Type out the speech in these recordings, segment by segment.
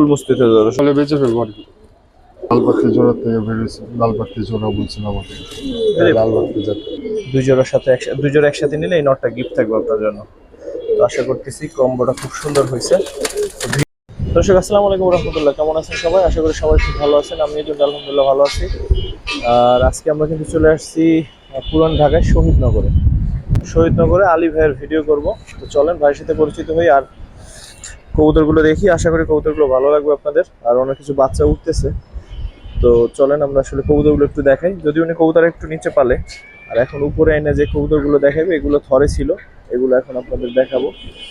ফুল মস্তিতে ধরো তাহলে বেঁচে ফেলব আর কি। লাল জোড়া থেকে বেরিয়েছে লাল জোড়া বলছিল আমাকে লাল যাতে দুই জোড়ার সাথে একসাথে দুই জোড়া একসাথে নিলে এই নটটা গিফট থাকবে আপনার জন্য। তো আশা করতেছি কম্বোটা খুব সুন্দর হয়েছে। দর্শক আসসালামু আলাইকুম রহমতুল্লাহ। কেমন আছেন সবাই? আশা করি সবাই খুব ভালো আছেন। আমি কিন্তু আলহামদুলিল্লাহ ভালো আছি। আর আজকে আমরা কিন্তু চলে আসছি পুরান ঢাকায় শহীদনগরে। শহীদনগরে আলী ভাইয়ের ভিডিও করব। তো চলেন ভাইয়ের সাথে পরিচিত হই। আর কবুতরগুলো দেখি, আশা করি কবুতরগুলো ভালো লাগবে আপনাদের। আর অনেক কিছু বাচ্চা উঠতেছে। তো চলেন, আমরা আসলে কবুতরগুলো একটু দেখাই। যদি উনি কবুতর একটু নিচে পালে, আর এখন উপরে এনে যে কবুতরগুলো দেখাবে, এগুলো থরে ছিল। এগুলো এখন আপনাদের দেখাবো।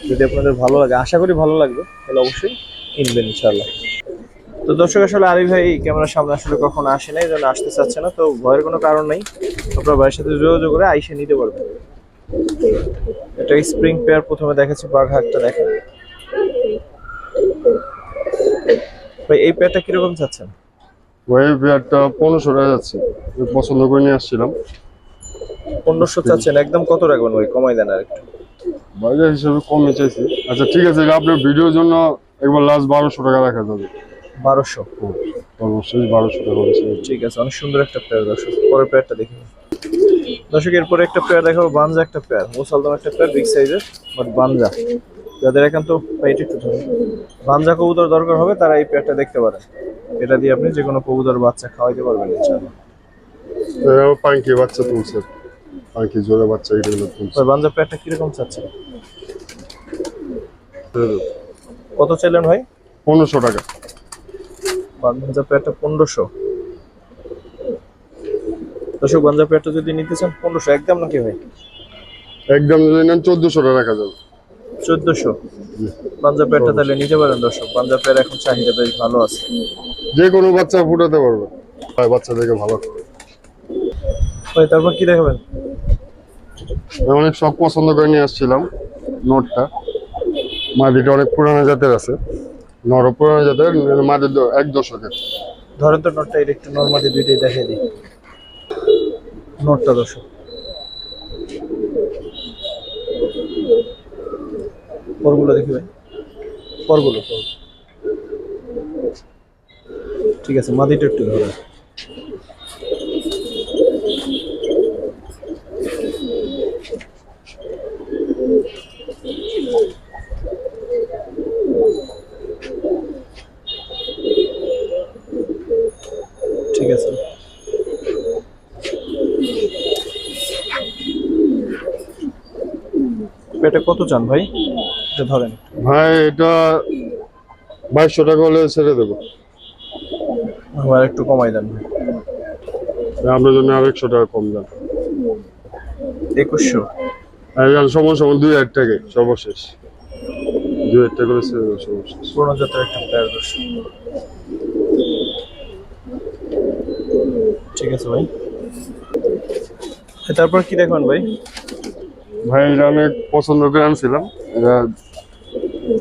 যদি আপনাদের ভালো লাগে, আশা করি ভালো লাগবে, তাহলে অবশ্যই কিনবেন ইনশাল্লাহ তো দর্শক, আসলে আলী ভাই ক্যামেরার সামনে আসলে কখনো আসে নাই জন্য আসতে চাচ্ছে না। তো ভয়ের কোনো কারণ নেই। আপনার ভাইয়ের সাথে যোগাযোগ করে আইসে নিতে পারবেন। এটা স্প্রিং পেয়ার প্রথমে দেখাচ্ছি বাঘহাটটা দেখেন। ভাই এই পেয়ারটা কীরকম চাচ্ছেন? ওই বিয়ারটা পনেরোশো টাকা যাচ্ছে। আমি পছন্দ করে নিয়ে আসছিলাম। পনেরোশো চাচ্ছেন একদম কত রাখবেন ভাই? কমাই দেন আর একটু। বাজার হিসাবে কমে চাইছি। আচ্ছা ঠিক আছে আপনার ভিডিওর জন্য একবার লাস্ট বারোশো টাকা রাখা যাবে। বারোশো? সর্বশেষ বারোশো টাকা ঠিক আছে অনেক সুন্দর একটা পেয়ার দর্শক। পরের পেয়ারটা দেখি। দর্শক এরপরে একটা পেয়ার দেখাবো বানজা একটা পেয়ার মুসালদম একটা পেয়ার বিগ সাইজের বাট বানজা। যাদের একান্ত এটা একটু বানজা কবুতর দরকার হবে তারা এই পেয়ারটা দেখতে পারেন এটা দিয়ে আপনি যে কোনো কবুতর বাচ্চা খাওয়াইতে পারবেন ইনশাআল্লাহ। পাঙ্কি বাচ্চা তুলছে। পাঙ্কি জোড়া বাচ্চা এগুলো তুলছে। তো বানজা পেয়ারটা কীরকম চাচ্ছে? কত চাইলেন ভাই? পনেরোশো টাকা। বানজা পেয়ারটা পনেরোশো। দর্শক বানজা পেয়ারটা যদি নিতে চান পনেরোশো। একদম নাকি ভাই? একদম যদি নেন চোদ্দশো টাকা রাখা যাবে। চোদ্দশো। পাঞ্জাব পেয়ারটা তাহলে নিতে পারেন দর্শক। পাঞ্জাব পেয়ার এখন চাহিদা বেশ ভালো আছে। যে কোনো বাচ্চা ফুটাতে পারবে। বাচ্চা দেখে ভালো। ভাই তারপর কি দেখাবেন? আমি অনেক শখ পছন্দ করে নিয়ে আসছিলাম নোটটা। মাদিটা অনেক পুরানো জাতের আছে। নর পুরানো জাতের মাদির দ- এক দশকের। ধরেন তো নোটটা এটা একটু নর্মালি দুইটাই দেখাই দিই। নোটটা দর্শক। পরগুলো দেখি ভাই। পরগুলো পর ঠিক আছে মাদিটা একটু ধরেন ঠিক আছে। পেটে কত চান ভাই? এটা ধরেন। ভাই এটা বাইশশো টাকা হলে ছেড়ে দেবো। আমার একটু কমাই দেন। ভাই আপনার জন্য আর একশো টাকা কম দেন একুশশো। আর সময় সময় দুই হাজার টাকাই সর্বশেষ। দুই হাজার টাকা করে ছেড়ে দেবো সর্বশেষ। পুরোনো জাতের একটা প্লেয়ার দর্শক ঠিক আছে ভাই। তারপর কি দেখবেন ভাই? ভাই এটা আমি পছন্দ করে আনছিলাম। এটা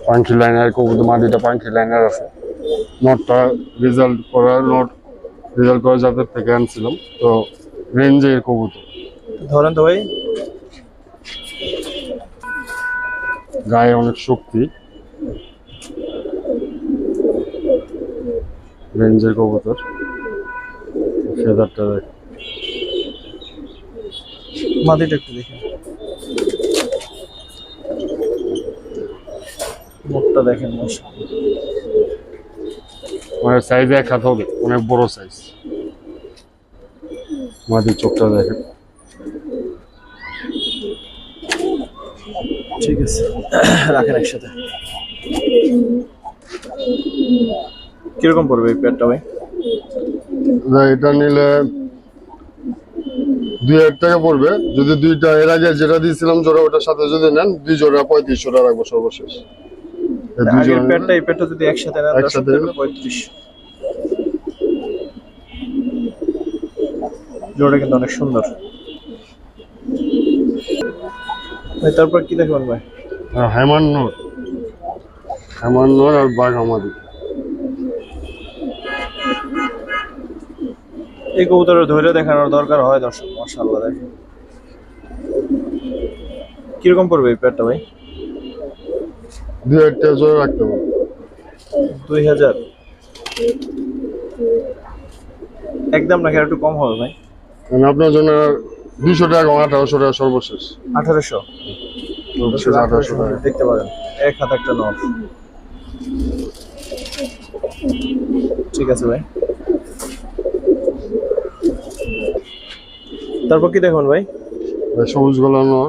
পাঙ্কি লাইনার কবুতর মাটিটা পাঙ্কি লাইনার আছে। নটটা রেজাল্ট করার নোট রেজাল্ট করার জাতের থেকে আনছিলাম তো রেঞ্জের কবুতর। ধরেন তো ভাই। গায়ে অনেক শক্তি। রেঞ্জের কবুতর। ফেদারটা দেখ। মাদিটা একটু দেখি। মুখটা দেখেন। মানে সাইজ এক হাত হবে অনেক বড় সাইজ মাটির চোখটা দেখেন। ঠিক আছে রাখেন একসাথে। কীরকম পড়বে এই প্যাডটা ভাই? এটা নিলে দুই হাজার টাকা পড়বে। যদি দুইটা এর আগে যেটা দিয়েছিলাম জোড়া ওটার সাথে যদি নেন দুই জোড়া পঁয়ত্রিশশো টাকা রাখব সর্বশেষ। আগের জোড়া এই প্যাডটা যদি একসাথে নেন একসাথে জোড়া কিন্তু অনেক সুন্দর। ভাই তারপর কি দেখবেন ভাই? আর হেমান নোর। হেমান আর বাঘ আমাদের। এই কবুতরের ধৈর্য দেখানোর দরকার হয় দর্শক মাশাআল্লাহ দেখেন। কীরকম পড়বে এই প্যাডটা ভাই? দুই জোড়া রাখতে পারব দুই হাজার। একদম নাকি একটু কম হবে ভাই? মানে আপনার জন্য দুইশো টাকা আঠারোশো টাকা সর্বশেষ। আঠারোশো? আঠারোশো টাকা। দেখতে পারেন। এক হাত একটা ঠিক আছে ভাই। তারপর কি দেখুন ভাই? সবুজ গলানো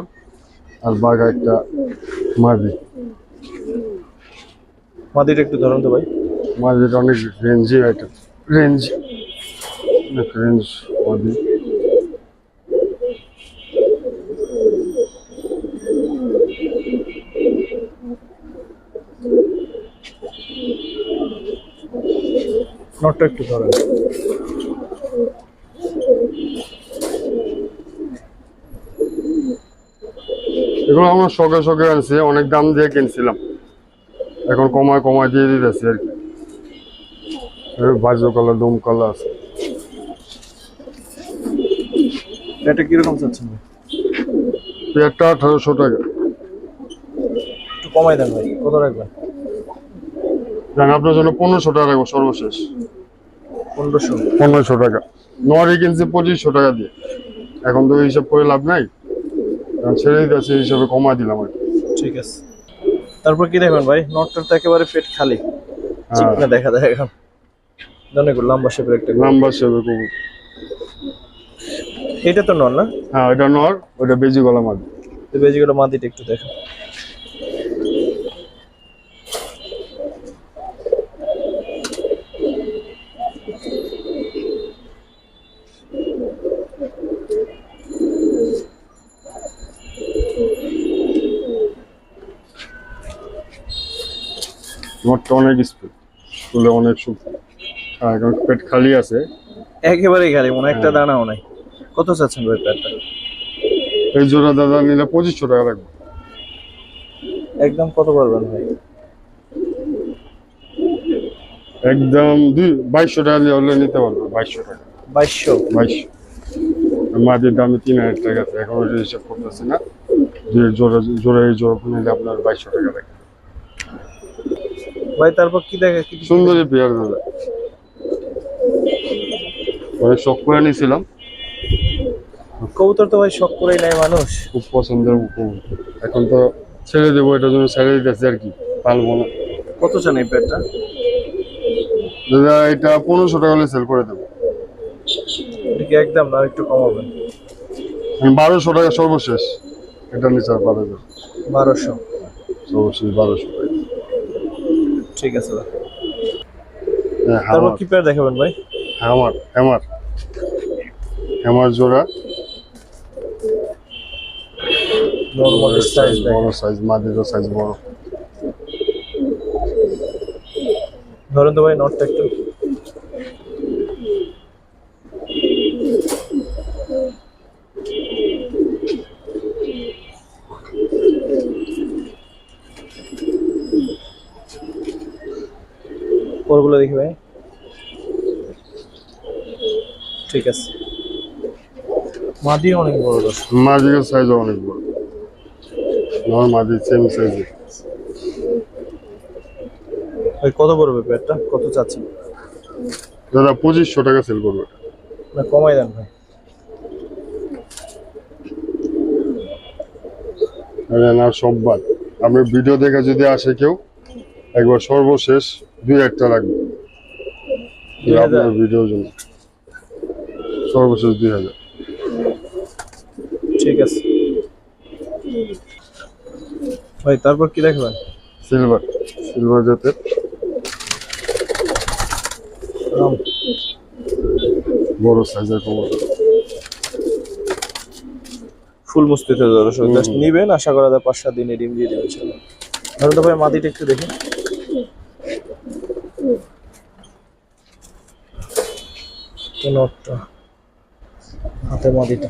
আর বাঘা একটা মাদি মাদিটা একটু ধরুন তো ভাই। মাদিটা অনেক রেঞ্জি একটা রেঞ্জ অনেক রেঞ্জ মাদি। নটটা একটু ধরেন। এগুলো আমার শখে শখে আনছি অনেক দাম দিয়ে কিনছিলাম। এখন কমায় কমায় দিয়ে দিতেছি আর কি। বাজ্য কলা দম কলা আছে। এটা কীরকম চাচ্ছেন ভাই? পেয়ারটা আঠারোশো টাকা। একটু কমাই দেন ভাই কত রাখবেন? জান আপনার জন্য পনেরোশো টাকা রাখব সর্বশেষ। পনেরোশো। পনেরোশো টাকা। নরি কিনছি পঁচিশশো টাকা দিয়ে। এখন তো হিসাব করে লাভ নাই। এখন ছেড়ে দিতে এই হিসাবে কমাই দিলাম আর ঠিক আছে। তারপর কি দেখবেন ভাই? নটটা তো একেবারে পেট খালি। চিকনা দেখা যায় এখন। লম্বা শেপের একটা লম্বা শেপের কুকুর এটা তো নর না? হ্যাঁ এটা নর ওটা বেজি গলা মাদি বেজি গলা মাদিটা একটু দেখো নরটা অনেক স্পিড তুলে অনেক শক্তি হ্যাঁ এখন পেট খালি আছে। একেবারেই খালি মনে হয় একটা দানাও নাই। কত চাচ্ছেন ভাই প্যাটটা এই জোড়া দাদা নিলে পঁচিশশো টাকা রাখব একদম কত পারবেন ভাই? একদম দুই বাইশশো টাকা দিয়ে হলে নিতে পারব বাইশশো টাকা। বাইশশো? বাইশশো। মাটির দামে তিন হাজার টাকা আছে এখন হিসাব করতেছি না। যে জোড়া জোড়া এই জোড়া নিলে আপনার বাইশশো টাকা লাগে ভাই তারপর কি দেখে কি সুন্দরী পেয়ার দাদা অনেক শখ করে নিয়েছিলাম। কবুতর তো ভাই শখ করেই নাই মানুষ। খুব পছন্দের কবুতর। এখন তো ছেড়ে দেবো এটার জন্য ছেড়ে দিতেছি আর কি পালবো না। কত চান এই প্যাটটা দাদা এটা পনেরোশো টাকা হলে সেল করে দেবো। একদম না একটু কমাবেন বারোশো টাকা সর্বশেষ। এটা নিচে আর পাবে না। বারোশো। সর্বশেষ বারোশো। ঠিক আছে হ্যাঁ, তারপর কি পেয়ার দেখাবেন ভাই? হ্যামার হ্যামার হ্যামার জোড়া। নরমাল সাইজ বড় সাইজ মাদিরও সাইজ বড় ধরেন তো ভাই নটটা একটু। পরগুলো দেখি ভাই। ঠিক আছে। মাদি অনেক বড় দোষ মাদির সাইজও অনেক বড়। আমার মাদি সেম সাইজের ভাই কত পড়বে প্যাটটা কত চাচ্ছেন? দাদা পঁচিশশো টাকা সেল করবে। না কমাই দেন ভাই। না সব বাদ। আপনার ভিডিও দেখে যদি আসে কেউ একবার সর্বশেষ দুই একটা হাজার? আপনার ভিডিওর জন্য। সর্বশেষ দুই হাজার। ঠিক আছে। ভাই তারপর কি দেখবেন? সিলভার। সিলভার জাতের। বড় সাইজের কবর ফুল মুস্তিতে দর্শক জাস্ট নিবেন আশা করা যায় পাঁচ সাত দিনে ডিম দিয়ে দেবে তো ভাই মাটিটা একটু দেখি। হাতে মাটিটা।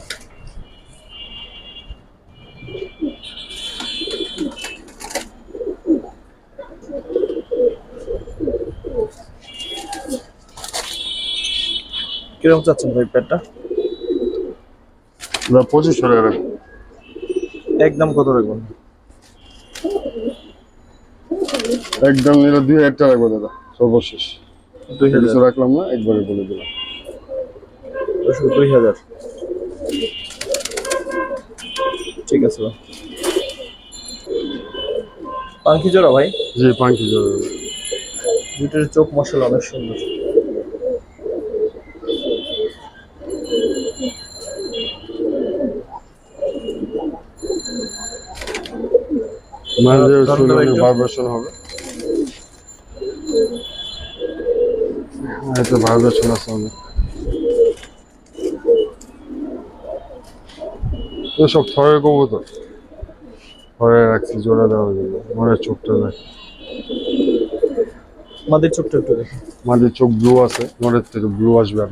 কীরকম চাচ্ছেন ভাই পঁচিশশো টাকা একদম কত রাখবেন? একদম নিলে দুই হাজার টাকা রাখব দাদা সর্বশেষ। দুই হাজার। কিছু রাখলাম না একবারে বলে দিলাম। দুই হাজার। ঠিক আছে পাঙ্কি জোড়া ভাই? জি পাঙ্কি জোড়া। দুইটার চোখ মশলা অনেক সুন্দর। ভাইব্রেশন হবে। এতে ভাইব্রেশন আছে অনেক। এসব থরের কবুতর। থরে রাখছি জোড়া দেওয়ার জন্য মনের চোখটা দেখ। আমাদের চোখটা একটু দেখি। মাঝে চোখ ব্লু আছে মনের থেকে ব্লু আসবে আর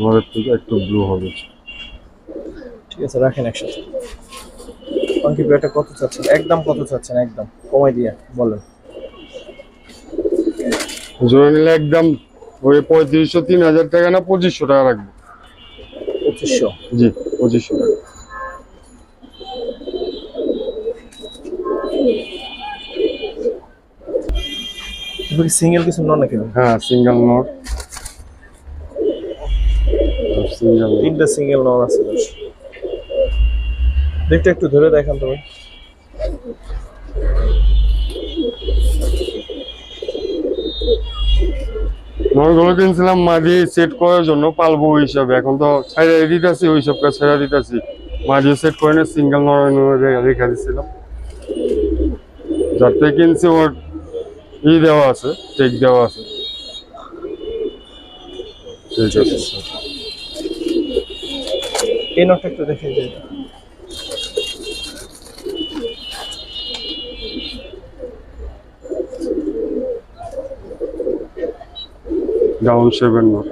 মনের থেকে একটু ব্লু হবে। ঠিক আছে রাখেন একসাথে। পাঙ্কি পেয়ারটা কত চাচ্ছেন? একদম কত চাচ্ছেন? একদম। কমাই দিয়ে বলেন। জোড়া নিলে একদম ওই পঁয়ত্রিশশো তিন হাজার টাকা না পঁচিশশো টাকা রাখব। পঁচিশশো? জি পঁচিশশো টাকা। সিঙ্গেল কিছু নন নাকি? হ্যাঁ সিঙ্গেল সিঙ্গেল তিনটা সিঙ্গেল নন আছে। দেখতে একটু ধরে দেখান তো ভাই নোটগুলো কিনছিলাম মাদি সেট করার জন্য পালবো হিসাবে। এখন তো ছাইড়া দিতেছি, ওই সব কাজ ছেড়া দিতেছি। মাদি সেট করে নিয়ে সিঙ্গেল নড়াই রেখে দিচ্ছিলাম যার থেকে কিনছি ওর ই দেওয়া আছে চেক দেওয়া আছে। ঠিক আছে এই নটটা দেখে দিই। ডাউন সেভেন নোট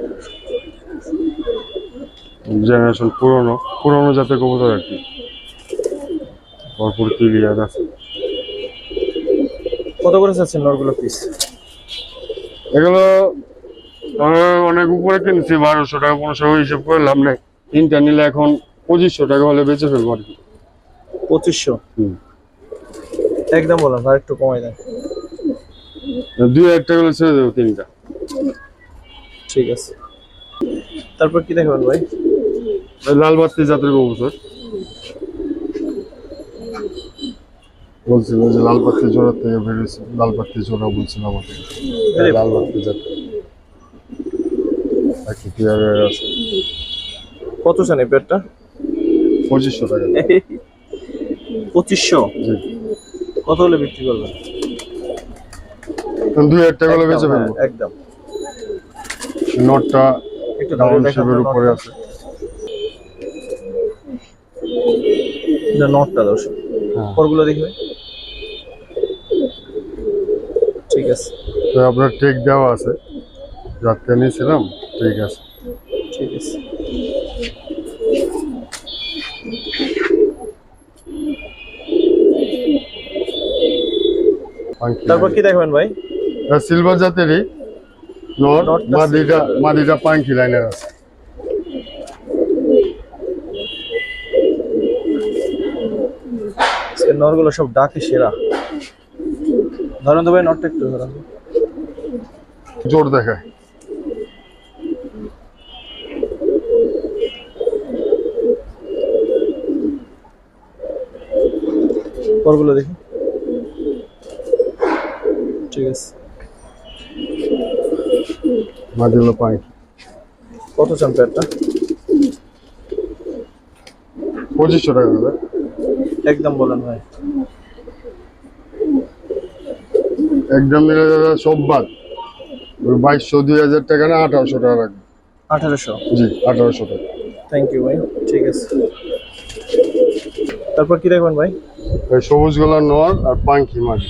জেনারেশন পুরনো পুরনো জাতের কবুতর আর কি। ভরপুর ক্লিয়ার আছে। কত করে চাচ্ছেন নরগুলো পিস এগুলো অনেক উপরে কিনছি বারোশো টাকা পনেরোশো হিসেব করে লাভ নেই। তিনটা নিলে এখন পঁচিশশো টাকা হলে বেঁচে ফেলব আর কি। পঁচিশশো? হুম। একদম বলেন আর একটু কমাই দেন। দুই টাকা হলে ছেড়ে দেবো তিনটা। ঠিক আছে। তারপর কি দেখবেন ভাই? লাল বাত্তি জাতের কবুতর বলছিল যে লাল পাত্তি জোড়ার থেকে বেরিয়েছে লাল পাত্তি জোড়া বলছিল আমাকে। লাল ক্লিয়ার হয়ে গেছে কত চান এই পেয়ারটা? পঁচিশশো টাকা। পঁচিশশো? কত হলে বিক্রি করবেন? দুই হাজার টাকা হলে বেঁচে ফেলব। হ্যাঁ, একদম। নোটটা ডাউন শেপের উপরে আছে। এটা নটটা দর্শক। হ্যাঁ। পরগুলো দেখবে। ঠিক আছে। তো আপনার টেক দেওয়া আছে। যাতে নিয়েছিলাম ঠিক আছে। ঠিক আছে। তারপর কি দেখবেন ভাই? সিলভার জাতেরই। নট নটটা মাদিটা মাদিটা পাঙ্কি লাইনের আছে সে নরগুলো সব ডাকে সেরা। ধরেন তো ভাই নটটা একটু ধরেন জোর দেখায়। পরগুলো দেখি। ঠিক আছে। মাদিগুলো পাঙ্কি কত চান প্যাডটা পঁচিশশো টাকা দাদা। একদম বলেন ভাই। একদম নিলে দাদা সব বাদ বাইশশো দুই হাজার টাকা না আঠারোশো টাকা রাখবে আঠারোশো? জি আঠারোশো টাকা। থ্যাংক ইউ ভাই ঠিক আছে। তারপর কি রাখবেন ভাই? ওই সবুজ গোলার নর আর পাঙ্কি মাদি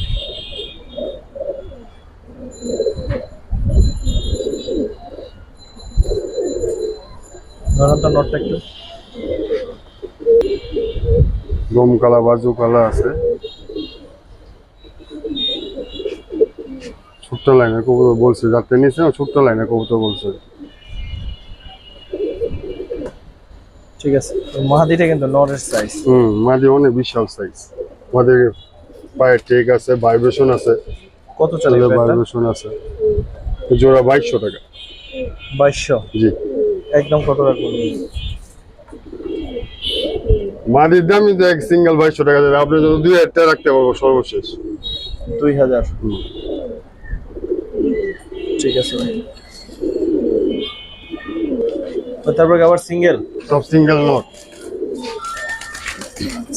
ধরেন তো নটটা একটু। গম কালা বাজু কালা আছে। ছোট্ট লাইনে কবুতর বলছে যাতে নিয়েছে ছোট্ট লাইনে কবুতর বলছে। ঠিক আছে মাহাদিটা কিন্তু নরের সাইজ হুম মাদি অনেক বিশাল সাইজ আমাদের পায়ে টেক আছে ভাইব্রেশন আছে। কত চলে ভাইব্রেশন আছে। জোড়া বাইশশো টাকা। বাইশশো? জি। একদম কত রাখব মাদির দামই তো এক সিঙ্গেল বাইশশো টাকা দেবে। আপনার জন্য দুই হাজার টাকা রাখতে পারব সর্বশেষ। দুই হাজার। ঠিক আছে তারপরে আবার সিঙ্গেল? সব সিঙ্গেল নট।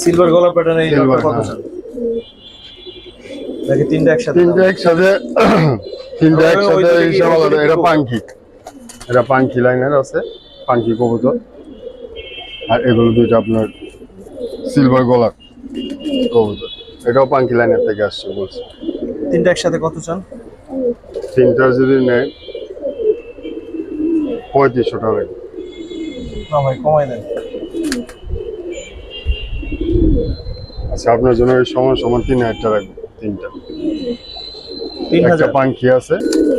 সিলভার গলা প্যাটার্ন এই কত হ্যাঁ। নাকি তিনটা একসাথে? তিনটা একসাথে তিনটা একসাথে হিসাব আলাদা এটা? পাঙ্কি। এটা পাঙ্কি লাইনের আছে পাঙ্কি কবুতর। আর এগুলো দুইটা আপনার সিলভার গলার কবুতর। এটাও পাঙ্কি লাইনের থেকে আসছে বলছে। তিনটা একসাথে কত চান? তিনটা যদি নেয় পঁয়ত্রিশশো টাকা না ভাই কমাই দেন। আচ্ছা আপনার জন্য ওই সমান সমান তিন হাজার টাকা তিনটা। তিন একটা পাঙ্কি আছে।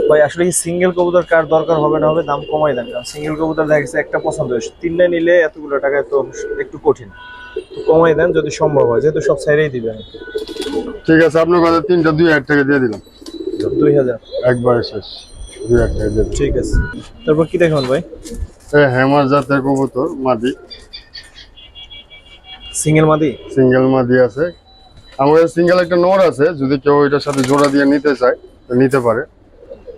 ভাই আসলে কি সিঙ্গেল কবুতর কার দরকার হবে না হবে দাম কমাই দেন কারণ সিঙ্গেল কবুতর দেখা গেছে একটা পছন্দ হয়েছে। তিনটা নিলে এতগুলো টাকায় তো একটু কঠিন। কমাই দেন যদি সম্ভব হয় যেহেতু সব সাইডেই দিবেন। ঠিক আছে আপনার তিনটা দুই হাজার টাকা দিয়ে দিলাম। দুই হাজার। একবারে শেষ দুই হাজার টাকা দিয়ে ঠিক আছে। তারপর কি দেখুন ভাই? এই হ্যামার জাতের কবুতর মাদি। সিঙ্গেল মাদি? সিঙ্গেল মাদি আছে। আমাদের সিঙ্গেল একটা নোট আছে যদি কেউ এটার সাথে জোড়া দিয়ে নিতে চায় নিতে পারে।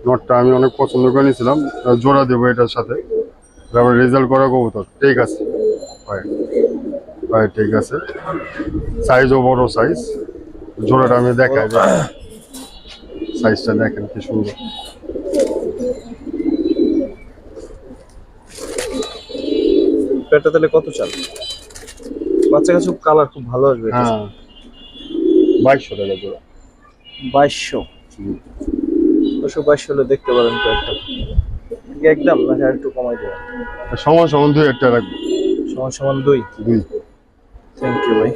নটটা আমি অনেক পছন্দ করে নিয়েছিলাম জোড়া দেবো এটার সাথে। তারপরে রেজাল্ট করা কবুতর ঠিক আছে। হয় ঠিক আছে। সাইজও বড় সাইজ জোড়াটা আমি দেখাই সাইজটা দেখেন কি সুন্দর। পেটটা তাহলে কত চান বাচ্চা কাছে কালার খুব ভালো আসবে হ্যাঁ। বাইশশো টাকা জোড়া। বাইশশো। দুশো বাইশশো হলে দেখতে পারেন তো একটা একদম নাকি আর একটু কমাই দেবেন। সমান সমান দুই একটা রাখব সমান সমান দুই? দুই। থ্যাংক ইউ ভাই।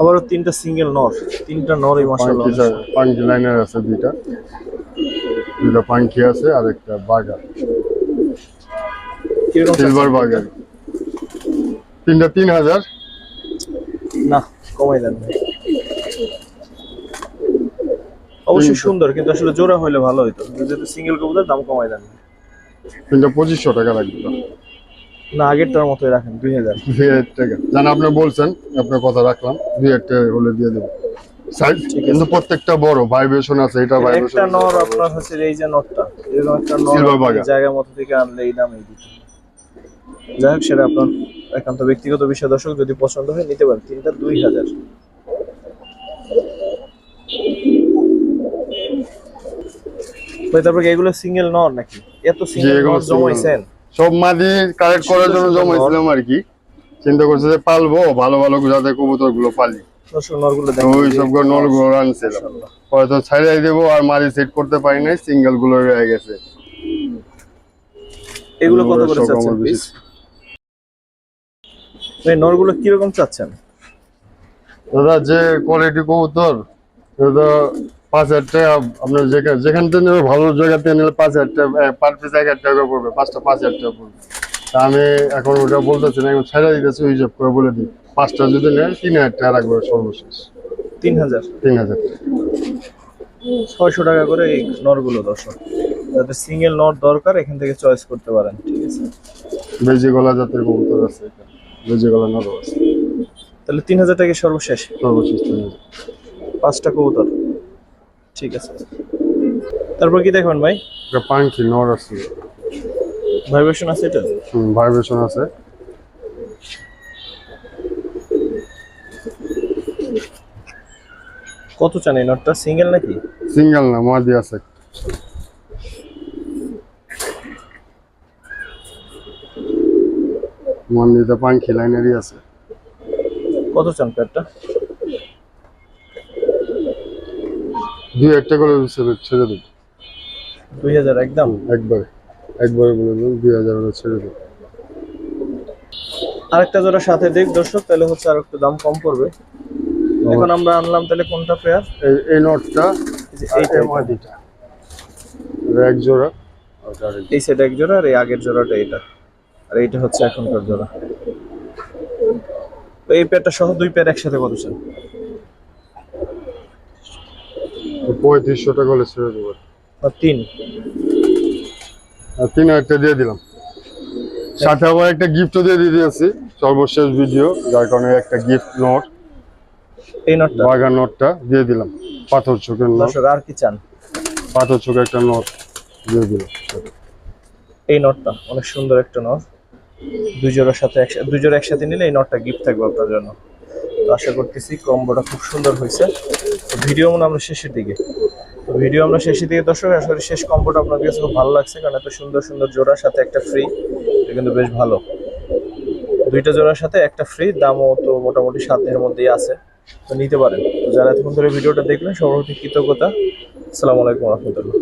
আবারও তিনটা সিঙ্গেল নর। তিনটা নরই মাসাল্লাহ পাঙ্কি লাইনের আছে দুইটা। দুইটা পাঙ্কি আছে আর একটা বাগার সিলভার বাগার তিনটা তিন হাজার। না কমাই দেন। অবশ্যই সুন্দর কিন্তু আসলে জোড়া হইলে ভালো হইতো। যেহেতু সিঙ্গেল কবুতর দাম কমাই দেন। তিনটা পঁচিশশো টাকা লাগবে। না আগেরটার মতোই রাখেন দুই হাজার। দুই হাজার টাকা। জান আপনি বলছেন আপনার কথা রাখলাম দুই হাজার টাকা হলে দিয়ে দেবো। সাইজ কিন্তু প্রত্যেকটা বড় ভাইব্রেশন আছে এটা একটা নর আপনার হচ্ছে এই যে নটটা। এরকম একটা নর Silver জায়গা মতো থেকে আনলে এই দামে দিত যাই হোক সেটা আপনার একান্ত ব্যক্তিগত বিষয় দর্শক যদি পছন্দ হয় নিতে পারেন। তিনটা দুই হাজার। তারপর এগুলো সিঙ্গেল নর নাকি? এত সিঙ্গেল নর জমাইছেন। সব মাদি কালেক্ট করার জন্য জমাইছিলাম আর কি। চিন্তা করছে যে পালবো ভালো ভালো যাতে কবুতরগুলো পালি ওই সব আনছিলাম। হয়তো ছাড়াই দেবো আর সেট করতে পারি নাই সিঙ্গেলগুলো রয়ে গেছে। এগুলো কত করে চাচ্ছেন এই নরগুলো কীরকম চাচ্ছেন? দাদা যে কোয়ালিটি কবুতর দাদা পাঁচ হাজার টাকা আপনার যেখানে যেখান থেকে নেবে ভালো জায়গা থেকে নিলে পাঁচ হাজার টাকা পার পিস এক হাজার টাকা পড়বে পাঁচটা পাঁচ হাজার টাকা পড়বে। তা আমি এখন ওটা বলতেছি না এখন ছেড়ে দিতেছি ওই হিসাব করে বলে দিই পাঁচটা যদি নেয় তিন হাজার টাকা রাখবে সর্বশেষ। তিন হাজার? তিন হাজার টাকা। ছয়শো টাকা করে এই নরগুলো দর্শক। যাদের সিঙ্গেল নট দরকার এখান থেকে চয়েস করতে পারেন ঠিক আছে? বেজি গলা জাতের কবুতর আছে এখানে বেজি নরম আছে। তাহলে তিন হাজার টাকা সর্বশেষ। সর্বশেষ তিন হাজার। পাঁচটা কবুতর। ঠিক আছে। তারপর কি দেখবেন ভাই? একটা পাঙ্কি নর আছে। ভাইব্রেশন আছে এটা? ভাইব্রেশন আছে। কত চান এই নটটা? সিঙ্গেল নাকি? সিঙ্গেল না মাদি আছে। মন্দিরটা পাঙ্কি লাইনেরই আছে। কত চান প্যাডটা? দুই একটা করে ছেড়ে দেব দুই হাজার একদম? একবারে। একবারে বলে দিলাম দুই হাজার ছেড়ে দেব আরেকটা জোড়া সাথে দেখ দর্শক তাহলে হচ্ছে আর একটু দাম কম পড়বে। এখন আমরা আনলাম তাহলে কোনটা পেয়ার এই নটটা এইটা এই মাদিটা এক জোড়া। এই সেট এক জোড়া আর এই আগের জোড়াটা এটা। আর এইটা হচ্ছে এখনকার জোড়া। তো এই পেয়ারটা সহ দুই পেয়ার একসাথে কত চান? পঁয়ত্রিশশো টাকা হলে ছেড়ে দেবো। না তিন? আর তিন একটা দিয়ে দিলাম। সাথে আবার একটা গিফটও দিয়ে দিয়ে দিয়েছি সর্বশেষ ভিডিও যার কারণে একটা গিফট নোট এই নটটা বাগান নোটটা দিয়ে দিলাম। পাথর চোখের নোট আর কি চান? পাথর চোখের একটা নোট দিয়ে দিলাম। এই নটটা অনেক সুন্দর একটা নট দুই সাথে একসাথে দুই একসাথে নিলে এই নটটা গিফট থাকবে আপনার জন্য। তো আশা করতেছি কম্বোটা খুব সুন্দর হয়েছে। তো ভিডিও মনে আমরা শেষের দিকে। তো ভিডিও আমরা শেষের দিকে। দর্শক আসলে শেষ কম্বোটা আপনাদের কাছে খুব ভালো লাগছে কারণ এত সুন্দর সুন্দর জোড়ার সাথে একটা ফ্রি এটা কিন্তু বেশ ভালো। দুইটা জোড়ার সাথে একটা ফ্রি দামও তো মোটামুটি সাতের মধ্যেই আছে। তো নিতে পারেন। তো যারা এতক্ষণ ধরে ভিডিওটা দেখলেন সবার প্রতি কৃতজ্ঞতা। আসসালামু আলাইকুম রহমতুল্লাহ।